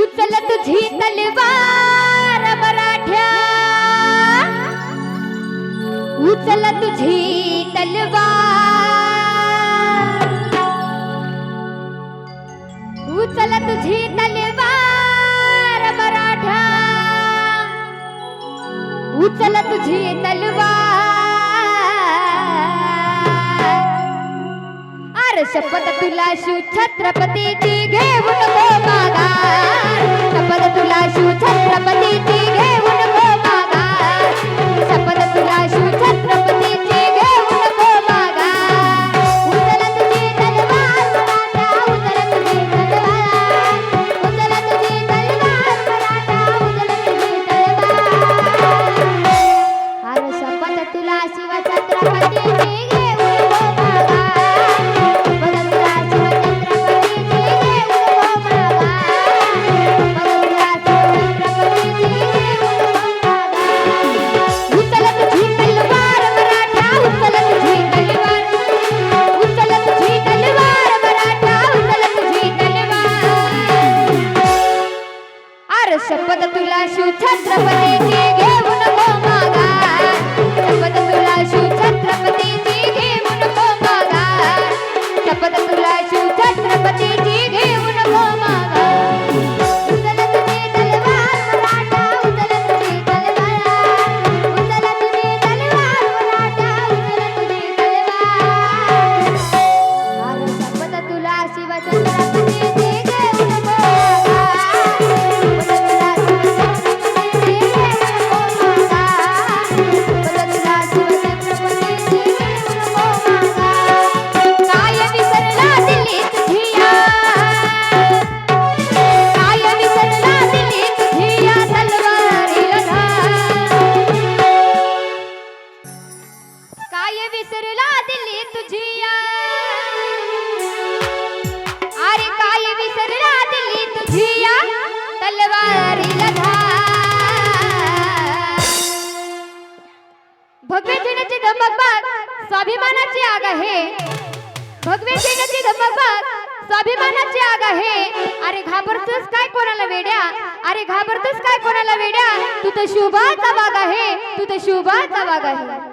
उचल तुझी तलवार मराठ्या. उचल तुझी तलवार उचल तुझी तलवार मराठा उचल तुझी तलवार अरे शपथ तुला शिव छत्रपतीची घेऊन गोमा अरे घाबरतोस काय कोणाला वेड्या? अरे घाबरतोस काय कोणाला वेड्या? तू तर शुभाचा वाघ आहे. तू तर शुभाचा वाघ आहे.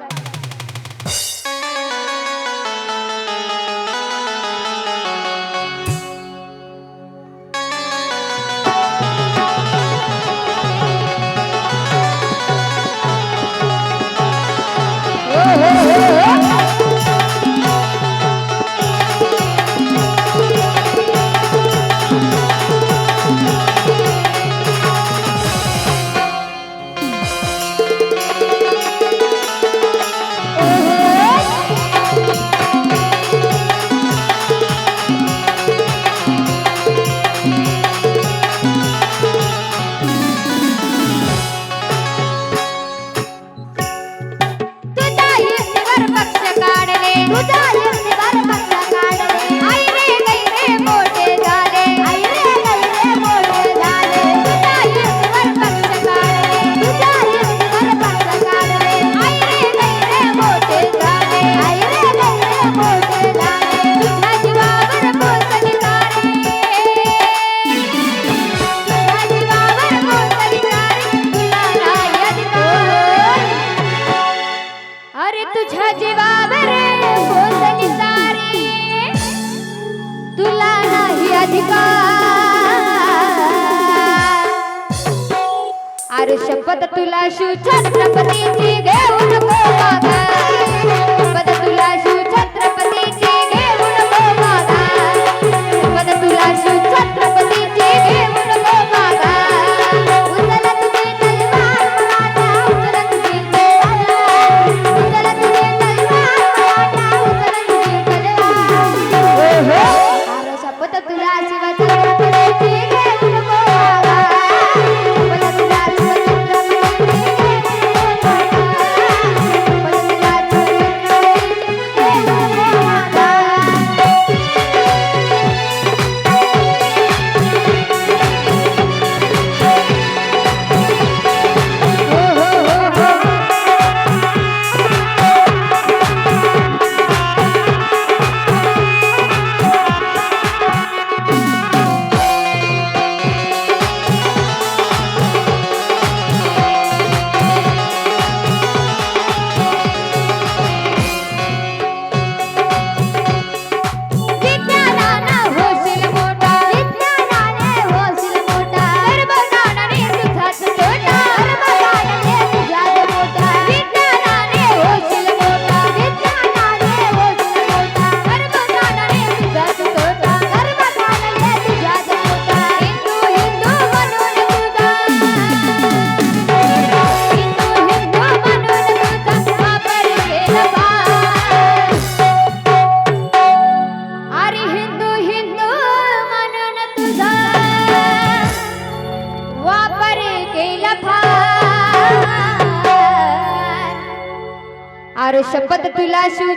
शपथ तुला शुचन प्रपतीची घेऊ नको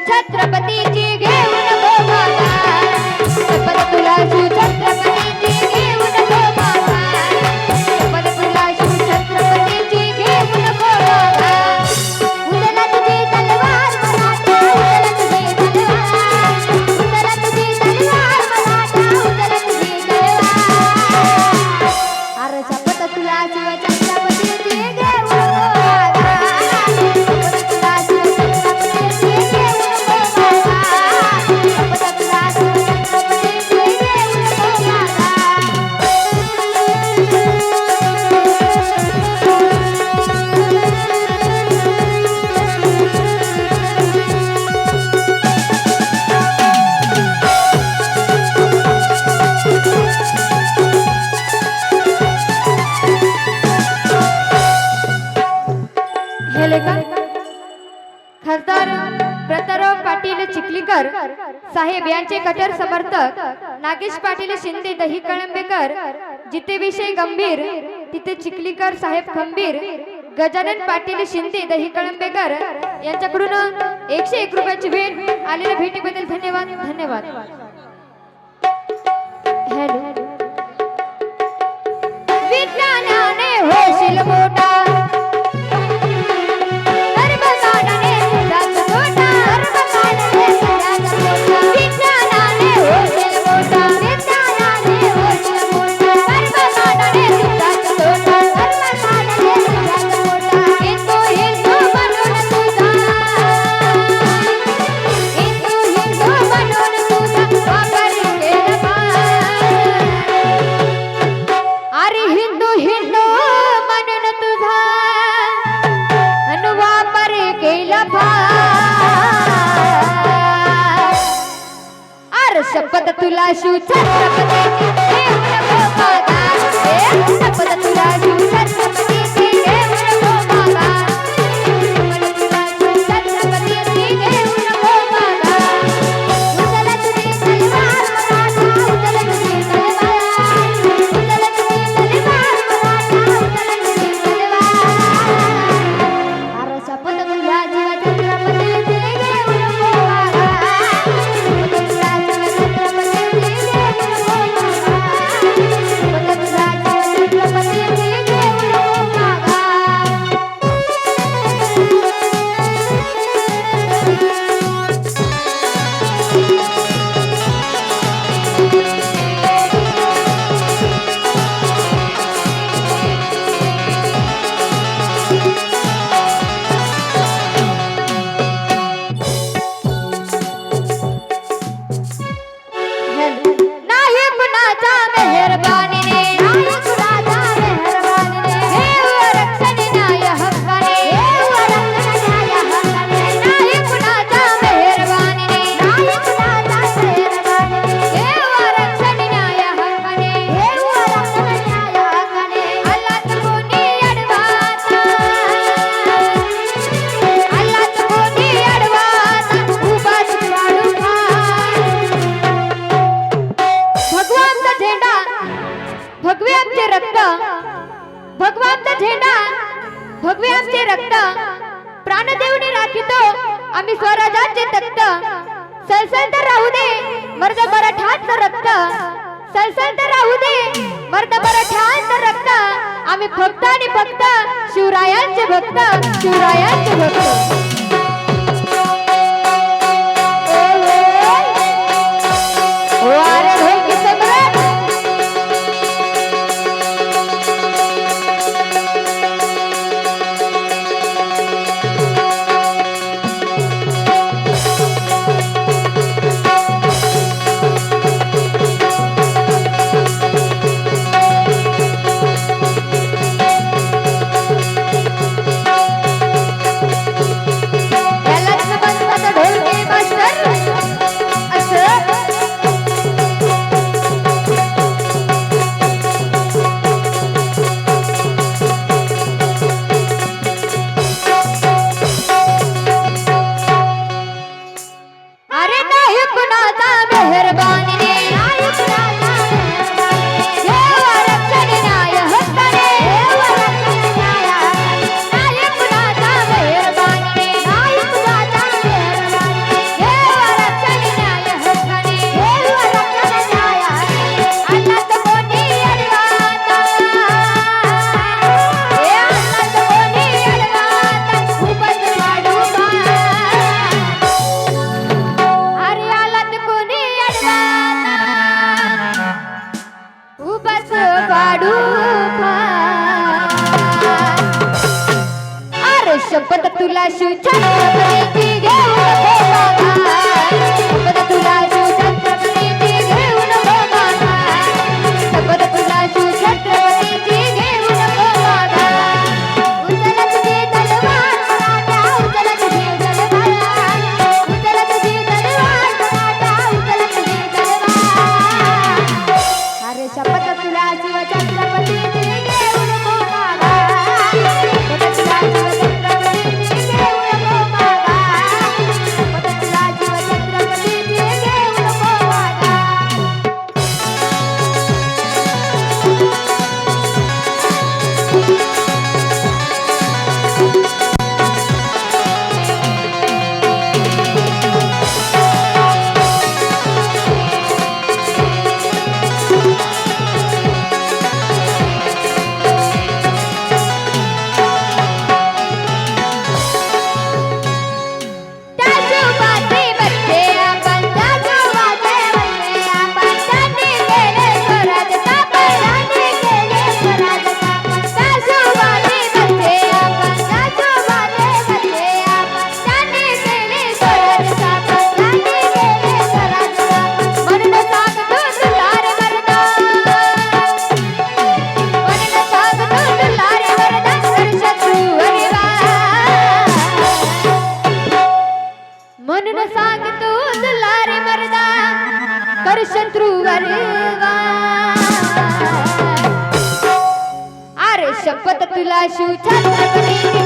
chacha. नागेश पाटील शिंदे दही कळंबेकर जिथे विषय गंभीर तिथे चिखलीकर साहेब खंबीर गजानन पाटील शिंदे दही कळंबेकर यांच्याकडून एकशे एक रुपयाची भेट आलेल्या भेटीबद्दल धन्यवाद धन्यवाद. हॅलो. विज्ञानाने होशील मोठा शपथ तुला शिवचा शपथ तुला शिवचा दिले रक्त प्राणदेवने राखितो आम्ही स्वराजाचे तक्त. सलसल तर राहू दे मर्द मराठाच रक्त. सलसल तर राहू दे मर्द मराठाच रक्त. आम्ही फक्त आणि फक्त शिवरायांचे भक्त शिवरायांचे भक्त. शत्रूवर अरे शपथ तुला शिव छत्रपती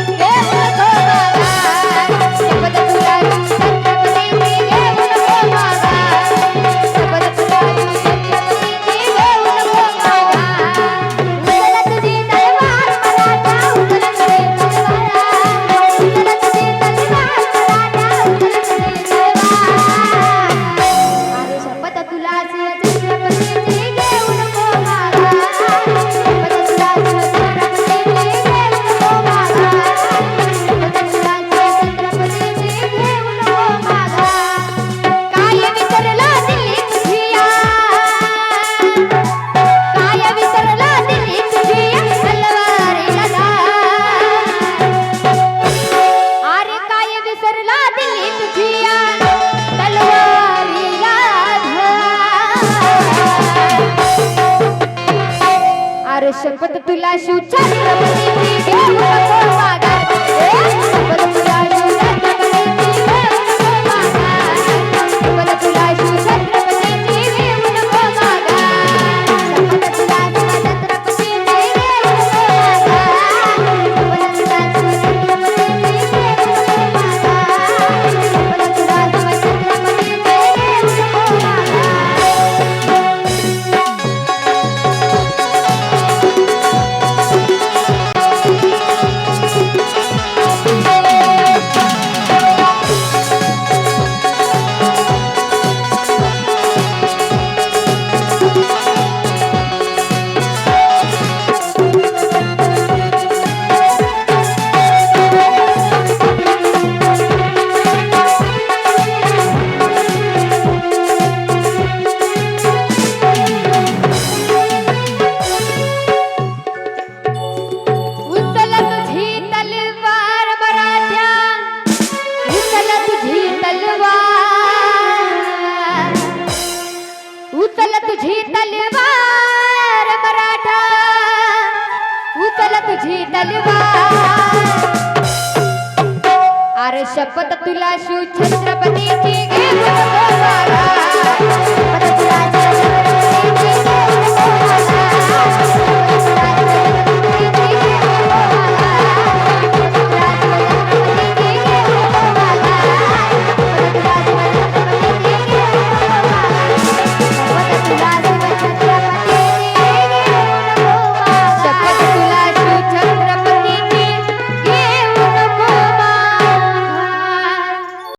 तुला